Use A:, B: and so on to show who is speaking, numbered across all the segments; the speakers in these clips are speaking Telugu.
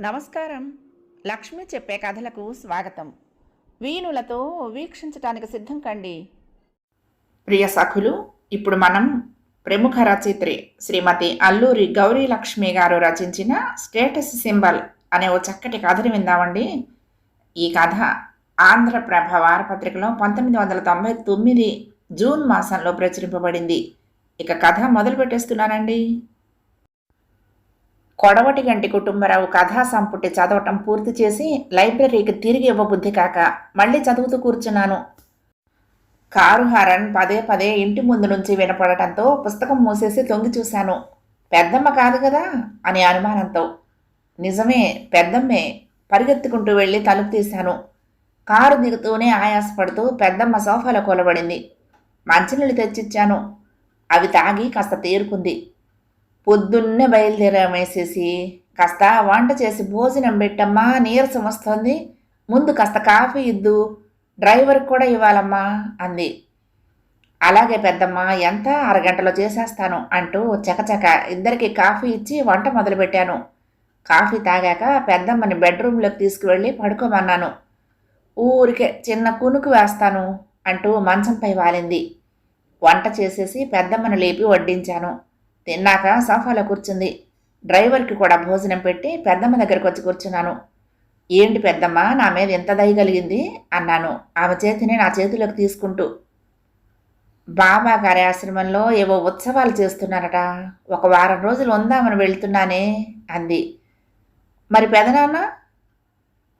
A: నమస్కారం. లక్ష్మి చెప్పే కథలకు స్వాగతం. వీణులతో వీక్షించటానికి సిద్ధం కండి. ప్రియ సఖులు ఇప్పుడు మనం ప్రముఖ రచయిత్రి శ్రీమతి అల్లూరి గౌరీ లక్ష్మి గారు రచించిన స్టేటస్ సింబల్ అనే ఓ చక్కటి కథని విందామండి. ఈ కథ ఆంధ్రప్రభ వారపత్రికలో పంతొమ్మిది వందల తొంభై తొమ్మిది జూన్ మాసంలో ప్రచురింపబడింది. ఇక కథ మొదలు పెట్టేస్తున్నానండి. కొడవటి గంటి కుటుంబరావు కథా సంపుటి చదవటం పూర్తి చేసి లైబ్రరీకి తిరిగి ఇవ్వబుద్ధి కాక మళ్ళీ చదువుతూ కూర్చున్నాను. కారు హారన్ పదే పదే ఇంటి ముందు నుంచి వినపడటంతో పుస్తకం మూసేసి తొంగి చూశాను. పెద్దమ్మ కాదు కదా? అని అనుమానంతో. నిజమే పెద్దమ్మే పరిగెత్తుకుంటూ వెళ్ళి తలుపు తీశాను. కారు దిగుతూనే ఆయాసపడుతూ పెద్దమ్మ సోఫాలో కూలబడింది. మంచినీళ్ళు తెచ్చిచ్చాను. అవి తాగి కాస్త తేరుకుంది. పొద్దున్నే బయలుదేరామేసేసి కాస్త వంట చేసి భోజనం పెట్టమ్మా నీరసం వస్తుంది. ముందు కాస్త కాఫీ ఇద్దు. డ్రైవర్కి కూడా ఇవ్వాలమ్మా అంది. అలాగే పెద్దమ్మ ఎంత? అరగంటలో చేసేస్తాను అంటూ చకచక ఇద్దరికి కాఫీ ఇచ్చి వంట మొదలుపెట్టాను. కాఫీ తాగాక పెద్దమ్మని బెడ్రూమ్లోకి తీసుకువెళ్ళి పడుకోమన్నాను. ఊరికే చిన్న కునుకు వేస్తాను అంటూ మంచంపై వాలింది. వంట చేసేసి పెద్దమ్మను లేపి వడ్డించాను. తిన్నాక సోఫాలో కూర్చుంది. డ్రైవర్కి కూడా భోజనం పెట్టి పెద్దమ్మ దగ్గరకు వచ్చి కూర్చున్నాను. ఏంటి పెద్దమ్మ నా మీద ఎంత దయగలిగింది అన్నాను. ఆమె చేతిని నా చేతిలోకి తీసుకుంటూ బాబా గారి ఆశ్రమంలో ఏవో ఉత్సవాలు చేస్తున్నారట. ఒక వారం రోజులు ఉందామని వెళ్తున్నానే అంది. మరి పెదనాన్న?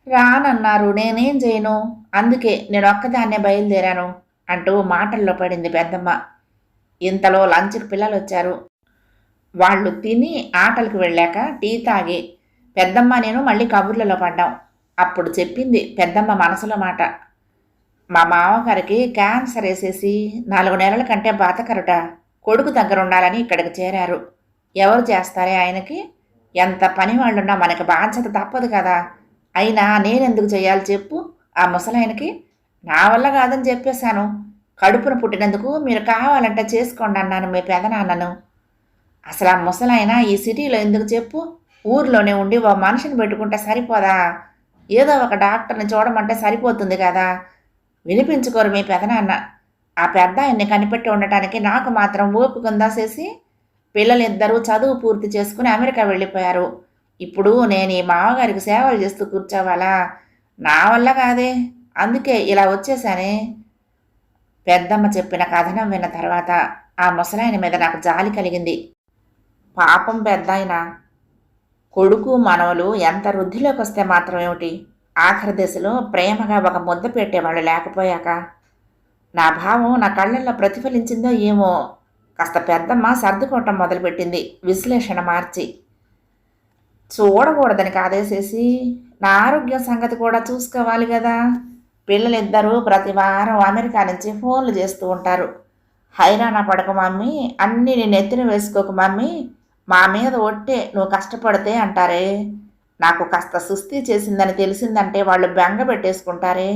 A: రానన్నారు. నేనేం చేయను. అందుకే నేను ఒక్కదాన్నే బయలుదేరాను. అంటూ మాటల్లో పడింది పెద్దమ్మ. ఇంతలో లంచ్కి పిల్లలు వచ్చారు వాళ్ళు తిని ఆటలకు వెళ్ళాక టీ తాగి పెద్దమ్మ నేను మళ్ళీ కబుర్లలో పడ్డాం. అప్పుడు చెప్పింది పెద్దమ్మ మనసులో మాట. మా మామగారికి క్యాన్సర్ వేసేసి నాలుగు నెలల కంటే బాతకరుట కొడుకు దగ్గర ఉండాలని ఇక్కడికి చేరారు. ఎవరు చేస్తారే ఆయనకి? ఎంత పని వాళ్ళున్నా మనకి బాధ్యత తప్పదు కదా. అయినా నేనెందుకు చేయాలి చెప్పు. ఆ ముసలాయనకి నా వల్ల కాదని చెప్పేశాను. కడుపున పుట్టినందుకు మీరు కావాలంటే చేసుకోండి అన్నాను మీ పెదనాన్నను. అసలు ఆ ముసలైనా ఈ సిటీలో ఎందుకు చెప్పు? ఊర్లోనే ఉండి ఓ మనిషిని పెట్టుకుంటే సరిపోదా? ఏదో ఒక డాక్టర్ని చూడమంటే సరిపోతుంది కదా? వినిపించుకోరు మీ పెదనాన్న. ఆ పెద్ద ఆయన్ని కనిపెట్టి ఉండటానికి నాకు మాత్రం ఓపిక ఉందా చేసి పిల్లలిద్దరూ చదువు పూర్తి చేసుకుని అమెరికా వెళ్ళిపోయారు. ఇప్పుడు నేను ఈ మామగారికి సేవలు చేస్తూ కూర్చోవాలా? నా వల్ల కాదే. అందుకే ఇలా వచ్చేసానే పెద్దమ్మ చెప్పిన కథనం విన్న తర్వాత ఆ ముసలాయన మీద నాకు జాలి కలిగింది. పాపం పెద్దాయన కొడుకు మనవలు ఎంత వృద్ధిలోకి వస్తే మాత్రం ఏమిటి? ఆఖరి దశలో ప్రేమగా ఒక ముద్ద పెట్టేవాళ్ళు లేకపోయాక నా భావం నా కళ్ళల్లో ప్రతిఫలించిందో ఏమో కాస్త పెద్దమ్మ సర్దుకోవటం మొదలుపెట్టింది విశ్లేషణ మార్చి. చూడకూడదని కాదేసేసి నా ఆరోగ్యం సంగతి కూడా చూసుకోవాలి కదా. పిల్లలిద్దరూ ప్రతి వారం అమెరికా నుంచి ఫోన్లు చేస్తూ ఉంటారు. హైరాణ పడక మమ్మీ అన్నీ నేను ఎత్తిన వేసుకోక మమ్మీ మా మీద ఒట్టే నువ్వు కష్టపడితే అంటారే. నాకు కాస్త సుస్థి చేసిందని తెలిసిందంటే వాళ్ళు బెంగ పెట్టేసుకుంటారే.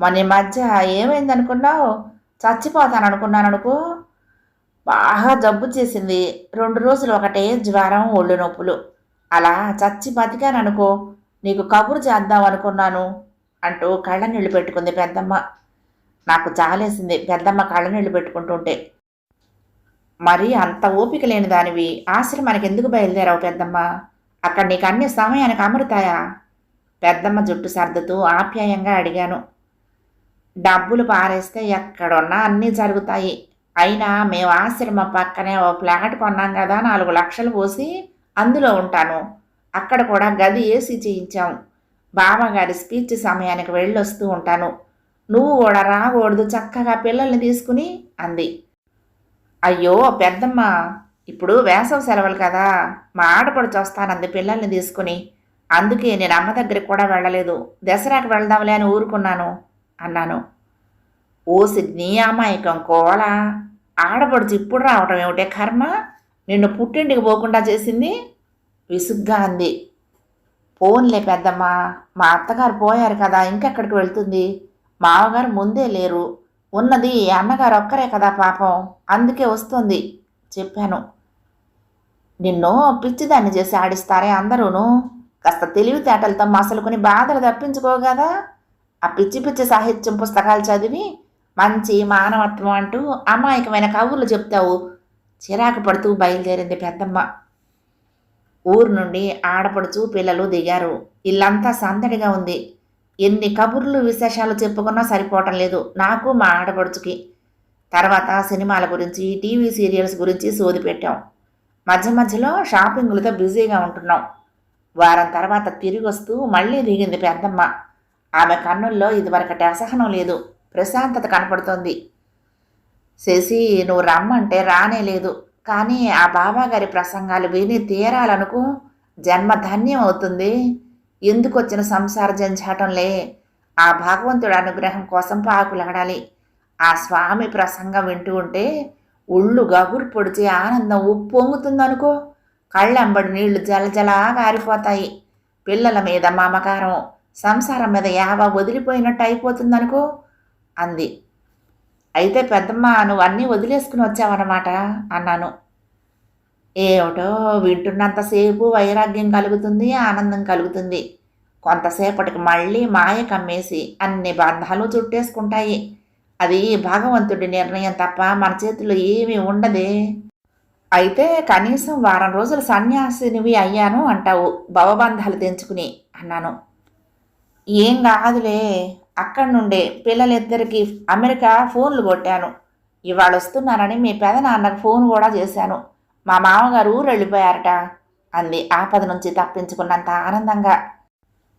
A: మన ఈ మధ్య ఏమైందనుకున్నావు? చచ్చిపోతాను అనుకున్నాను అనుకో బాగా జబ్బు చేసింది. రెండు రోజులు ఒకటే జ్వరం ఒళ్ళు నొప్పులు. అలా చచ్చి బతికాను అనుకో నీకు కబురు చేద్దాం అనుకున్నాను అంటూ కళ్ళనీళ్ళు పెట్టుకుంది పెద్దమ్మ. నాకు చాలేసింది. పెద్దమ్మ కళ్ళ నీళ్ళు పెట్టుకుంటుంటే. మరి అంత ఓపిక లేని దానివి. ఆశ్రమానికి ఎందుకు బయలుదేరావు పెద్దమ్మ? అక్కడ నీకు అన్ని సమయానికి అమరుతాయా? పెద్దమ్మ జుట్టు సర్దుతూ ఆప్యాయంగా అడిగాను. డబ్బులు పారేస్తే ఎక్కడున్నా అన్నీ జరుగుతాయి. అయినా మేము ఆశ్రమం పక్కనే ఓ ఫ్లాట్ కొన్నాం కదా నాలుగు లక్షలు పోసి అందులో ఉంటాను. అక్కడ కూడా గది ఏసీ చేయించాం. బాబాగారి స్పీచ్ సమయానికి వెళ్ళొస్తూ ఉంటాను. నువ్వు కూడా రాకూడదు చక్కగా పిల్లల్ని తీసుకుని అంది. అయ్యో పెద్దమ్మ ఇప్పుడు వేసవి సెలవులు కదా మా ఆడపడుచు వస్తానంది పిల్లల్ని తీసుకుని. అందుకే నేను అమ్మ దగ్గరికి కూడా వెళ్ళలేదు. దసరాకి వెళ్దాంలే అని ఊరుకున్నాను అన్నాను. ఓ సిడ్నీ అమాయకం కోలా ఆడపడుచు ఇప్పుడు రావటం ఏమిటే కర్మ? నిన్ను పుట్టింటికి పోకుండా చేసింది? విసుగ్గా అంది. పోన్లే పెద్దమ్మ మా అత్తగారు పోయారు కదా ఇంకెక్కడికి వెళ్తుంది? మామగారు ముందే లేరు. ఉన్నది అన్నగారు ఒక్కరే కదా పాపం అందుకే వస్తుంది చెప్పాను. నిన్ను పిచ్చిదాన్ని చేసి ఆడిస్తారే అందరూను? కాస్త తెలివితేటలతో మసలుకుని బాధలు తప్పించుకోగదా ఆ పిచ్చి పిచ్చి సాహిత్యం పుస్తకాలు చదివి మంచి మానవత్వం అంటూ అమాయకమైన కవులు చెప్తావు. చిరాకు పడుతూ బయలుదేరింది పెద్దమ్మ. ఊరు నుండి ఆడపడుచు పిల్లలు దిగారు. ఇల్లంతా సందడిగా ఉంది. ఎన్ని కబుర్లు విశేషాలు చెప్పుకున్నా సరిపోవటం లేదు. నాకు మా ఆడపడుచుకి. తర్వాత సినిమాల గురించి టీవీ సీరియల్స్ గురించి సోది పెట్టాం మధ్య మధ్యలో షాపింగులతో బిజీగా ఉంటున్నాం. వారం తర్వాత తిరిగి వస్తూ మళ్ళీ దిగింది పెద్దమ్మ. ఆమె కన్నుల్లో ఇదివరకటి అసహనం లేదు. ప్రశాంతత కనపడుతోంది. శశి నువ్వు రమ్మంటే రానే లేదు. కానీ ఆ బాబాగారి ప్రసంగాలు విని తీరాలనుకో జన్మ ధన్యం అవుతుంది. ఎందుకొచ్చిన సంసార జంజాటంలే? ఆ భగవంతుడి అనుగ్రహం కోసం పాకులాడాలి. ఆ స్వామి ప్రసంగం వింటూ ఉంటే ఒళ్ళు గగురు పొడిచి ఆనందం ఉప్పొంగుతుందనుకో కళ్ళెంబడి నీళ్ళు జలజలా గారిపోతాయి. పిల్లల మీద మమకారం సంసారం మీద యావ వదిలిపోయినట్టు అయిపోతుందనుకో అంది. అయితే పెద్దమ్మ నువ్వు అన్నీ వదిలేసుకుని వచ్చావన్నమాట అన్నాను. ఏమిటో వింటున్నంతసేపు వైరాగ్యం కలుగుతుంది ఆనందం కలుగుతుంది. కొంతసేపటికి మళ్ళీ మాయ కమ్మేసి అన్ని బంధాలు చుట్టేసుకుంటాయి. అది భగవంతుడి నిర్ణయం తప్ప మన చేతిలో ఏమీ ఉండదే. అయితే కనీసం వారం రోజులు సన్యాసినివి అయ్యాను అంటావు భవబంధాలు తెంచుకుని అన్నాను. ఏం కాదులే అక్కడి నుండే పిల్లలిద్దరికి అమెరికా ఫోన్లు కొట్టాను. ఇవాళ వస్తున్నానని మీ పెదనాన్నకు ఫోన్ కూడా చేశాను. మా మామగారు ఊరు వెళ్ళిపోయారట అంది ఆపద నుంచి తప్పించుకున్నంత ఆనందంగా.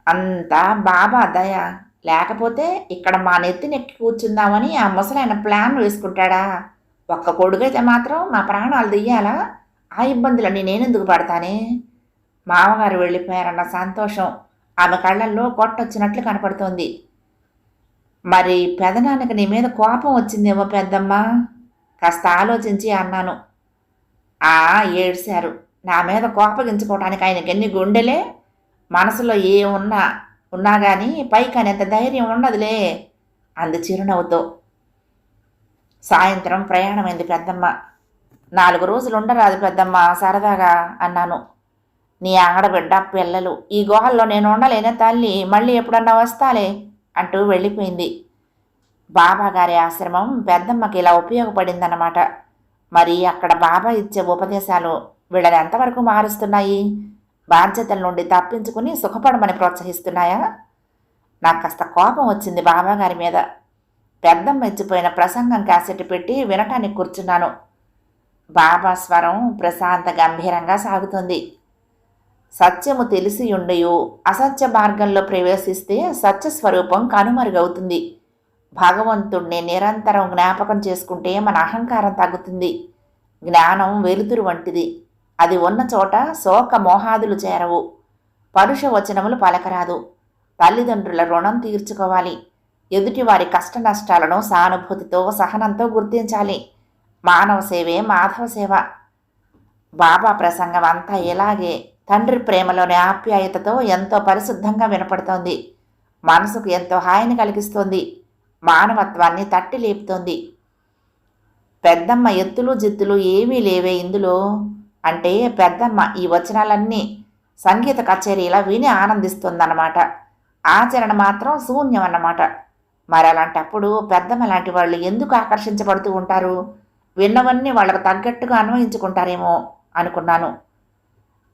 A: అంతా బాబా దయ. లేకపోతే ఇక్కడ మా నెత్తినెక్కి కూర్చుందామని ఆ ముసలైన ప్లాన్ వేసుకుంటాడా? ఒక్క కొడుకైతే మాత్రం మా ప్రాణాలు దియ్యాలా ఆ ఇబ్బందులన్నీ నేనెందుకు పడతానే? మామగారు వెళ్ళిపోయారన్న సంతోషం ఆమె కళ్ళల్లో కొట్టొచ్చినట్లు కనపడుతోంది. మరి పెదనాన్నకి నీ మీద కోపం వచ్చిందేమో పెద్దమ్మ. కాస్త ఆలోచించి అన్నాను. ఆ ఏడ్చారు. నా మీద కోపగించుకోవటానికి ఆయనకి ఎన్ని గుండెలే? మనసులో ఏమున్నా ఉన్నా ఉన్నా కానీ పైకి అనేంత ధైర్యం ఉండదులే అంది చిరునవ్వుతో. సాయంత్రం ప్రయాణమైంది పెద్దమ్మ. నాలుగు రోజులు ఉండరాదు పెద్దమ్మ సరదాగా అన్నాను. నీ ఆడబిడ్డ పిల్లలు ఈ గుహల్లో నేను ఉండలేనే తల్లి మళ్ళీ ఎప్పుడన్నా వస్తాలే? అంటూ వెళ్ళిపోయింది. బాబాగారి ఆశ్రమం పెద్దమ్మకి ఇలా ఉపయోగపడిందన్నమాట. మరి అక్కడ బాబా ఇచ్చే ఉపదేశాలు వీళ్ళని ఎంతవరకు మారుస్తున్నాయి? బాధ్యతల నుండి తప్పించుకుని సుఖపడమని ప్రోత్సహిస్తున్నాయా? నాకు కాస్త కోపం వచ్చింది బాబాగారి మీద. పెద్దమ్మ ఇచ్చిపోయిన ప్రసంగం క్యాసెట్ పెట్టి వినటానికి కూర్చున్నాను. బాబా స్వరం ప్రశాంత గంభీరంగా సాగుతుంది. సత్యము తెలిసి ఉండయు. అసత్య మార్గంలో ప్రవేశిస్తే సత్య స్వరూపం కనుమరుగవుతుంది. భగవంతుణ్ణి నిరంతరం జ్ఞాపకం చేసుకుంటే మన అహంకారం తగ్గుతుంది. జ్ఞానం వెలుతురు వంటిది. అది ఉన్న చోట శోక మోహాదులు చేరవు. పరుష వచనములు పలకరాదు. తల్లిదండ్రుల రుణం తీర్చుకోవాలి. ఎదుటివారి కష్ట నష్టాలను సానుభూతితో సహనంతో గుర్తించాలి. మానవ సేవే మాధవ సేవ. బాబా ప్రసంగం అంతా ఇలాగే. తండ్రి ప్రేమలోని ఆప్యాయతతో ఎంతో పరిశుద్ధంగా వినపడుతోంది. మనసుకు ఎంతో హాయిని కలిగిస్తోంది. మానవత్వాన్ని తట్టి లేపుతోంది. పెద్దమ్మ ఎత్తులు జిత్తులు ఏమీ లేవే ఇందులో అంటే పెద్దమ్మ ఈ వచనాలన్నీ సంగీత కచేరీలా విని ఆనందిస్తుందన్నమాట. ఆచరణ మాత్రం శూన్యం అన్నమాట మరి అలాంటప్పుడు పెద్దమ్మ లాంటి వాళ్ళు ఎందుకు ఆకర్షించబడుతూ ఉంటారు? విన్నవన్నీ వాళ్ళకు తగ్గట్టుగా అన్వయించుకుంటారేమో అనుకున్నాను.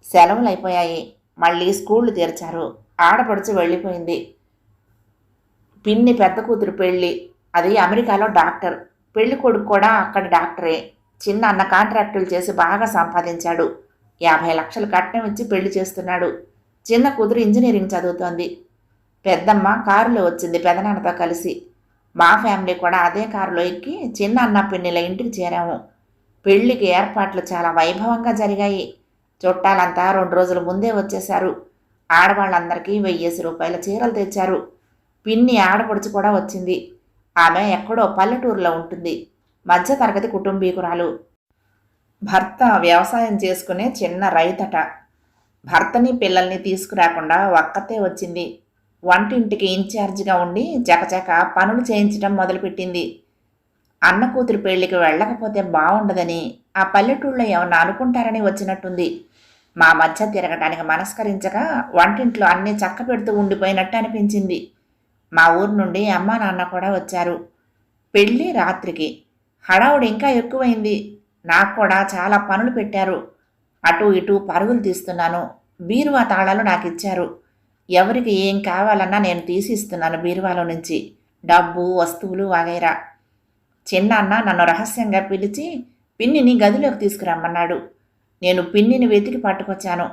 A: సెలవులు అయిపోయాయి మళ్ళీ స్కూళ్ళు తెరిచారు. ఆడపడుచు వెళ్ళిపోయింది. పిన్ని పెద్ద కూతురు పెళ్ళి. అది అమెరికాలో డాక్టర్. పెళ్ళి కొడుకు కూడా అక్కడ డాక్టరే. చిన్న అన్న కాంట్రాక్టులు చేసి బాగా సంపాదించాడు. యాభై లక్షలు కట్నం ఇచ్చి పెళ్ళి చేస్తున్నాడు. చిన్న కూతురు ఇంజనీరింగ్ చదువుతోంది. పెద్దమ్మ కారులో వచ్చింది పెదనాన్నతో కలిసి. మా ఫ్యామిలీ కూడా అదే కారులో ఎక్కి చిన్న అన్న పిన్నిల ఇంటికి చేరాము. పెళ్ళికి ఏర్పాట్లు చాలా వైభవంగా జరిగాయి. చుట్టాలంతా రెండు రోజుల ముందే వచ్చేశారు. ఆడవాళ్ళందరికీ వెయ్యేసి రూపాయల చీరలు తెచ్చారు. పిన్ని ఆడపడుచు కూడా వచ్చింది. ఆమె ఎక్కడో పల్లెటూరులో ఉంటుంది. మధ్యతరగతి కుటుంబీకురాలు. భర్త వ్యవసాయం చేసుకునే చిన్న రైతట. భర్తని పిల్లల్ని తీసుకురాకుండా ఒక్కతే వచ్చింది. వంటింటికి ఇన్ఛార్జిగా ఉండి చకచక పనులు చేయించడం మొదలుపెట్టింది. అన్న కూతురు పెళ్ళికి వెళ్ళకపోతే బాగుండదని ఆ పల్లెటూళ్ళలో ఏమన్నా అనుకుంటారని వచ్చినట్టుంది. మా మధ్య తిరగటానికి మనస్కరించగా వంటింట్లో అన్నీ చక్క పెడుతూ ఉండిపోయినట్టు అనిపించింది. మా ఊరు నుండి అమ్మ నాన్న కూడా వచ్చారు. పెళ్ళి రాత్రికి. హడావుడు ఇంకా ఎక్కువైంది. నాకు కూడా చాలా పనులు పెట్టారు. అటు ఇటు పరుగులు తీస్తున్నాను. బీరువా తాళాలు నాకు ఇచ్చారు. ఎవరికి ఏం కావాలన్నా నేను తీసిస్తున్నాను బీరువాలో నుంచి. డబ్బు వస్తువులు వగైరా. చిన్నాన్న నన్ను రహస్యంగా పిలిచి పిన్నిని గదిలోకి తీసుకురమ్మన్నాడు. నేను పిన్నిని వెతికి పట్టుకొచ్చాను.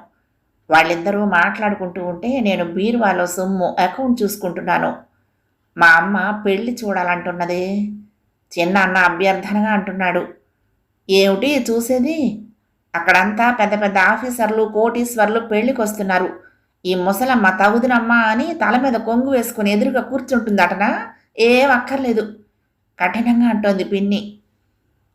A: వాళ్ళిద్దరూ మాట్లాడుకుంటూ ఉంటే నేను బీరువాలో సొమ్ము అకౌంట్ చూసుకుంటున్నాను. మా అమ్మ పెళ్ళి చూడాలంటున్నదే. చిన్నాన్న అభ్యర్థనగా అంటున్నాడు. ఏమిటి చూసేది? అక్కడంతా పెద్ద పెద్ద ఆఫీసర్లు కోటీశ్వర్లు పెళ్ళికి వస్తున్నారు ఈ ముసలమ్మ తగుదినమ్మ అని తల మీద కొంగు వేసుకుని ఎదురుగా కూర్చుంటుందటనా? ఏం అక్కర్లేదు. కఠినంగా అంటోంది పిన్ని.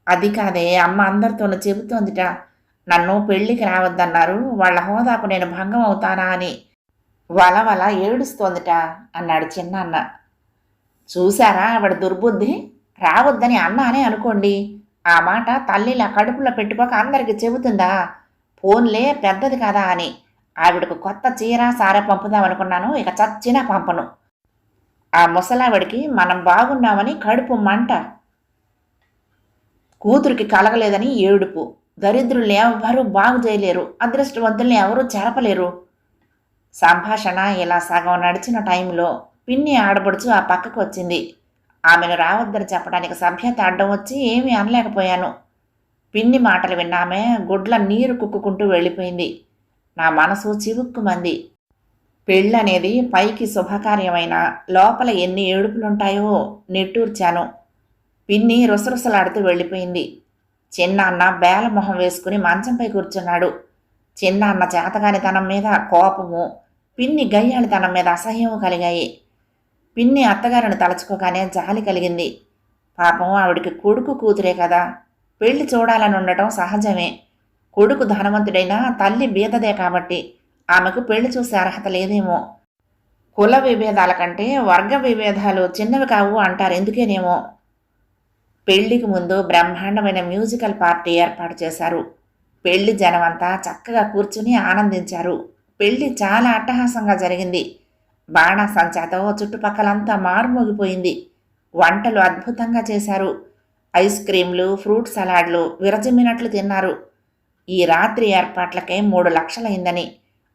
A: అది కాదే అమ్మ అందరితోనూ చెబుతోందిట. నన్ను పెళ్ళికి రావద్దన్నారు. వాళ్ళ హోదాకు నేను భంగం అవుతానా అని. వల వల ఏడుస్తోందిట అన్నాడు చిన్నాన్న. చూశారా ఆవిడ దుర్బుద్ధి? రావద్దని అన్నానే అని అనుకోండి. ఆ మాట తల్లిలా కడుపులో పెట్టుకోక అందరికి చెబుతుందా? ఫోన్లే పెద్దది కదా అని. ఆవిడకు కొత్త చీర సార పంపుదామనుకున్నాను ఇక చచ్చినా పంపను. ఆ ముసలావిడికి మనం బాగున్నామని కడుపు మంట. కూతురికి కలగలేదని ఏడుపు. దరిద్రుల్ని ఎవరు బాగు చేయలేరు అదృష్టవంతుల్ని ఎవరూ చెరపలేరు. సంభాషణ ఇలా సగం నడిచిన టైంలో పిన్ని ఆడపడుచు ఆ పక్కకు వచ్చింది. ఆమెను రావద్దని చెప్పడానికి సభ్యత అడ్డం వచ్చి ఏమీ అనలేకపోయాను. పిన్ని మాటలు విన్నామే గుడ్ల నీరు కుక్కుకుంటూ వెళ్ళిపోయింది. నా మనసు చివుక్కుమంది. పెళ్ళనేది పైకి శుభకార్యమైన లోపల ఎన్ని ఏడుపులుంటాయో నిట్టూర్చాను. పిన్ని రుసరుసలాడుతూ వెళ్ళిపోయింది. చిన్నాన్న బేల మొహం వేసుకుని మంచంపై కూర్చున్నాడు. చిన్నాన్న చేతగానితనం మీద కోపము పిన్ని గయ్యాళితనం మీద అసహ్యము కలిగాయి. పిన్ని అత్తగారిని తలచుకోగానే జాలి కలిగింది. పాపం ఆవిడికి కొడుకు కూతురే కదా పెళ్ళి చూడాలని ఉండటం సహజమే. కొడుకు ధనవంతుడైనా తల్లి బీదదే కాబట్టి ఆమెకు పెళ్ళి చూసే అర్హత లేదేమో. కుల విభేదాల కంటే వర్గ విభేదాలు చిన్నవి కావు అంటారు. ఎందుకేనేమో? పెళ్ళికి ముందు బ్రహ్మాండమైన మ్యూజికల్ పార్టీ ఏర్పాటు చేశారు. పెళ్ళి జనమంతా చక్కగా కూర్చుని ఆనందించారు. పెళ్ళి చాలా అట్టహాసంగా జరిగింది. బాణాసంచాతో చుట్టుపక్కలంతా మారుమోగిపోయింది. వంటలు అద్భుతంగా చేశారు. ఐస్ క్రీంలు ఫ్రూట్ సలాడ్లు విరజిమ్మినట్లు తిన్నారు. ఈ రాత్రి ఏర్పాట్లకే మూడు లక్షలైందని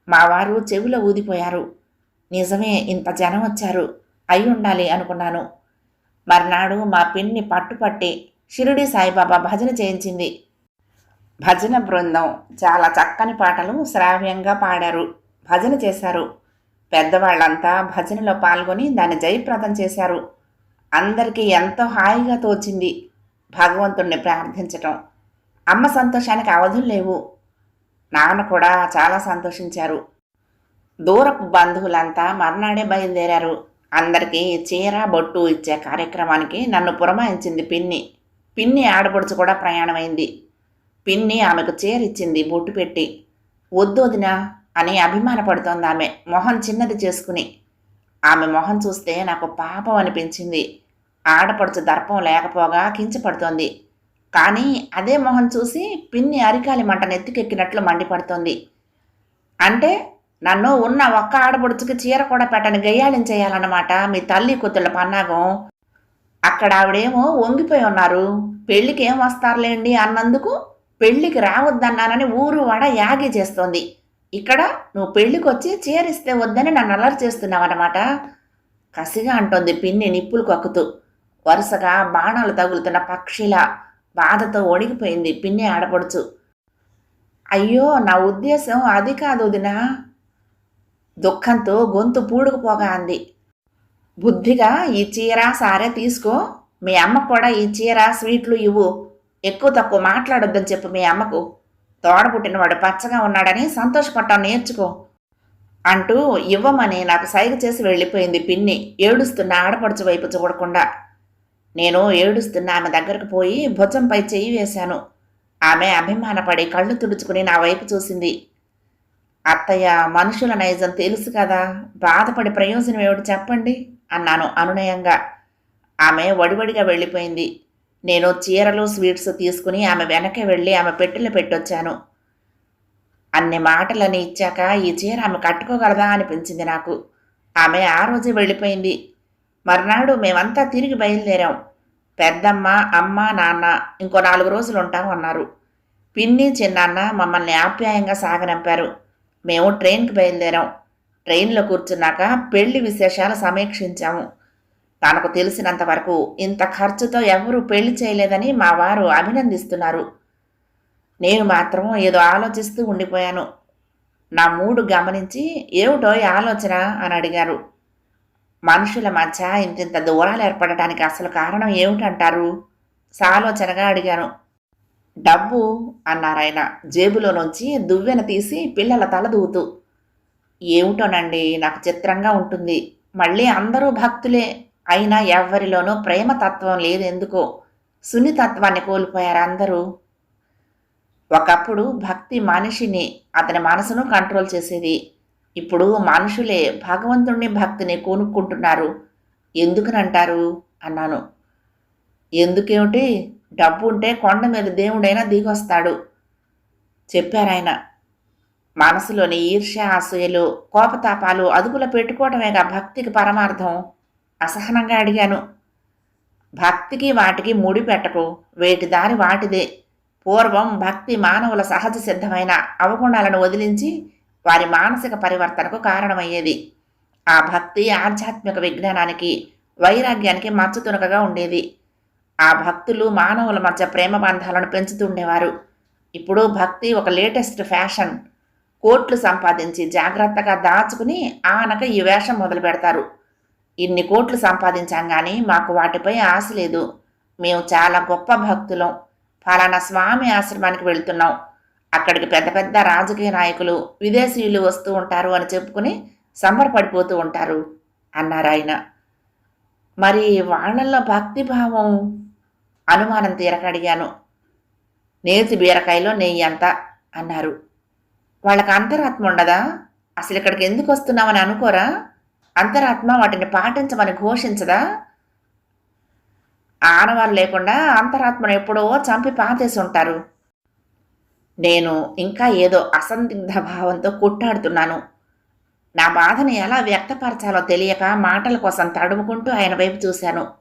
A: మా వారు చెవిలో ఊదిపోయారు. నిజమే ఇంత జనం వచ్చారు. అయి ఉండాలి అనుకున్నాను. మర్నాడు మా పిన్ని పట్టుపట్టి షిరిడి సాయిబాబా భజన చేయించింది. భజన బృందం చాలా చక్కని పాటలు శ్రావ్యంగా పాడారు. భజన చేశారు. పెద్దవాళ్ళంతా భజనలో పాల్గొని దాన్ని జయప్రదం చేశారు. అందరికీ ఎంతో హాయిగా తోచింది భగవంతుణ్ణి ప్రార్థించటం. అమ్మ సంతోషానికి అవధులు లేవు. నాన్న కూడా చాలా సంతోషించారు. దూరపు బంధువులంతా మర్నాడే బయలుదేరారు. అందరికీ చీర బొట్టు ఇచ్చే కార్యక్రమానికి నన్ను పురమాయించింది పిన్ని. పిన్ని ఆడపడుచు కూడా ప్రయాణమైంది. పిన్ని ఆమెకు చీర ఇచ్చింది బొట్టు పెట్టి. వద్దు వదినా అని అభిమానపడుతోంది ఆమె మొహం చిన్నది చేసుకుని. ఆమె మొహం చూస్తే నాకు పాపం అనిపించింది. ఆడపడుచు దర్పం లేకపోగా కించపడుతోంది. కానీ అదే మొహం చూసి పిన్ని అరికాలి మంట నెత్తికెక్కినట్లు మండిపడుతోంది. అంటే నన్ను ఉన్న ఒక్క ఆడబొడుచుకి చీర కూడా పెట్టని గయ్యాళం చేయాలన్నమాట. మీ తల్లి కూతుళ్ళ పన్నాగం. అక్కడ ఆవిడేమో వంగిపోయి ఉన్నారు. పెళ్ళికి ఏం వస్తారులేండి అన్నందుకు? పెళ్ళికి రావద్దన్నానని ఊరు వాడ యాగి చేస్తోంది. ఇక్కడ నువ్వు పెళ్ళికి వచ్చి చీరిస్తే వద్దని నన్ను అల్లరి చేస్తున్నావన్నమాట. కసిగా అంటోంది పిన్ని నిప్పులు కక్కుతూ. వరుసగా బాణాలు తగులుతున్న పక్షిలా బాధతో ఒడిగిపోయింది పిన్ని ఆడపడుచు అయ్యో నా ఉద్దేశం అది కాదు వదినా. దుఃఖంతో గొంతు పూడుకుపోగా అంది. బుద్ధిగా ఈ చీర సారే తీసుకో. మీ అమ్మకు కూడా ఈ చీర స్వీట్లు ఇవ్వు. ఎక్కువ తక్కువ మాట్లాడొద్దని చెప్పు మీ అమ్మకు. తోడ పుట్టినవాడు పచ్చగా ఉన్నాడని సంతోషపడ్డాను నేర్చుకో. అంటూ ఇవ్వమని నాకు సైగ చేసి వెళ్ళిపోయింది పిన్ని. ఏడుస్తున్న ఆడపడుచు వైపు చూడకుండా. నేను ఏడుస్తున్న ఆమె దగ్గరకు పోయి భుజంపై చెయ్యి వేశాను. ఆమె అభిమానపడి కళ్ళు తుడుచుకుని నా వైపు చూసింది. అత్తయ్య మనుషుల నైజం తెలుసు కదా. బాధపడి ప్రయోజనం ఏమిటి చెప్పండి? అన్నాను అనునయంగా. ఆమె వడివడిగా వెళ్ళిపోయింది. నేను చీరలు స్వీట్స్ తీసుకుని ఆమె వెనకే వెళ్ళి ఆమె పెట్టెలు పెట్టొచ్చాను. అన్ని మాటలని ఇచ్చాక ఈ చీర ఆమె కట్టుకోగలదా అనిపించింది నాకు. ఆమె ఆ రోజే వెళ్ళిపోయింది. మర్నాడు మేమంతా తిరిగి బయలుదేరాం. పెద్దమ్మ అమ్మ నాన్న ఇంకో నాలుగు రోజులు ఉంటాం అన్నారు. పిన్ని చిన్నాన్న మమ్మల్ని ఆప్యాయంగా సాగనంపారు. మేము ట్రైన్కి బయలుదేరాం. ట్రైన్లో కూర్చున్నాక పెళ్ళి విశేషాలు సమీక్షించాము. తనకు తెలిసినంత వరకు ఇంత ఖర్చుతో ఎవరూ పెళ్ళి చేయలేదని మా వారు అభినందిస్తున్నారు. నేను మాత్రం ఏదో ఆలోచిస్తూ ఉండిపోయాను. నా మూడు గమనించి ఏమిటో ఈ ఆలోచన? అని అడిగారు. మనుషుల మధ్య ఇంతింత దూరాలు ఏర్పడటానికి అసలు కారణం ఏమిటంటారు? సాలోచనగా అడిగాను. డబ్బు అన్నారాయన జేబులో నుంచి దువ్వెన తీసి పిల్లల తల దూతూ ఏమిటోనండి నాకు చిత్రంగా ఉంటుంది. మళ్ళీ అందరూ భక్తులే. అయినా ఎవ్వరిలోనూ ప్రేమతత్వం లేదెందుకో సున్నితత్వాన్ని కోల్పోయారు అందరూ. ఒకప్పుడు భక్తి మనిషిని అతని మనసును కంట్రోల్ చేసేది. ఇప్పుడు మనుషులే భగవంతుణ్ణి భక్తిని కొనుక్కుంటున్నారు. ఎందుకనంటారు? అన్నాను. ఎందుకేమిటి? డబ్బు ఉంటే కొండ మీద దేవుడైనా దిగొస్తాడు. చెప్పారాయన. మనసులోని ఈర్ష్య అసూయలు కోపతాపాలు అదుపులో పెట్టుకోవటమేగా భక్తికి పరమార్థం? అసహనంగా అడిగాను. భక్తికి వాటికి ముడి పెట్టకు. వేటి దారి వాటిదే. పూర్వం భక్తి మానవుల సహజ సిద్ధమైన అవగుణాలను వదిలించి వారి మానసిక పరివర్తనకు కారణమయ్యేది. ఆ భక్తి ఆధ్యాత్మిక విజ్ఞానానికి వైరాగ్యానికి మచ్చతునకగా ఉండేది. ఆ భక్తులు మానవుల మధ్య ప్రేమ బంధాలను పెంచుతుండేవారు. ఇప్పుడు భక్తి ఒక లేటెస్ట్ ఫ్యాషన్. కోట్లు సంపాదించి జాగ్రత్తగా దాచుకుని ఆనక ఈ వేషం మొదలు పెడతారు. ఇన్ని కోట్లు సంపాదించాం కానీ మాకు వాటిపై ఆశ లేదు. మేము చాలా గొప్ప భక్తులం. ఫలానా స్వామి ఆశ్రమానికి వెళ్తున్నాం. అక్కడికి పెద్ద పెద్ద రాజకీయ నాయకులు విదేశీయులు వస్తూ ఉంటారు అని చెప్పుకుని సంబరపడిపోతూ ఉంటారు అన్నారు ఆయన మరి వాళ్ళల్లో భక్తిభావం అనుమానం తీరకడిగాను నేతి బీరకాయలో నెయ్యి అంత అన్నారు. వాళ్ళకి అంతరాత్మ ఉండదా? అసలు ఇక్కడికి ఎందుకు వస్తున్నామని అనుకోరా? అంతరాత్మ వాటిని పాటించమని ఘోషించదా? ఆనవాళ్ళు లేకుండా అంతరాత్మను ఎప్పుడో చంపి పాతేసి ఉంటారు. నేను ఇంకా ఏదో అసందిగ్ధ భావంతో కొట్టాడుతున్నాను నా బాధను ఎలా వ్యక్తపరచాలో తెలియక మాటల కోసం తడుముకుంటూ ఆయన వైపు చూశాను.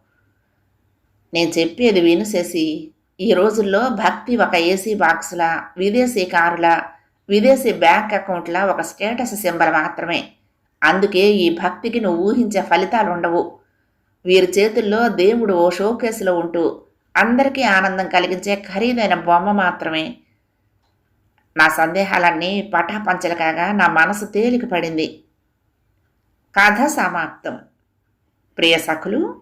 A: నేను చెప్పేది వినుసేసి ఈ రోజుల్లో భక్తి ఒక ఏసీ బాక్సుల విదేశీ కారుల విదేశీ బ్యాంక్ అకౌంట్ల ఒక స్టేటస్ సింబల్ మాత్రమే. అందుకే ఈ భక్తికి నువ్వు ఊహించే ఫలితాలు ఉండవు. వీరి చేతుల్లో దేవుడు ఓ షోకేసులో ఉంటూ అందరికీ ఆనందం కలిగించే ఖరీదైన బొమ్మ మాత్రమే. నా సందేహాలన్నీ పటాపంచలు కాగా నా మనసు తేలిక పడింది. కథ సమాప్తం. ప్రియ సఖులు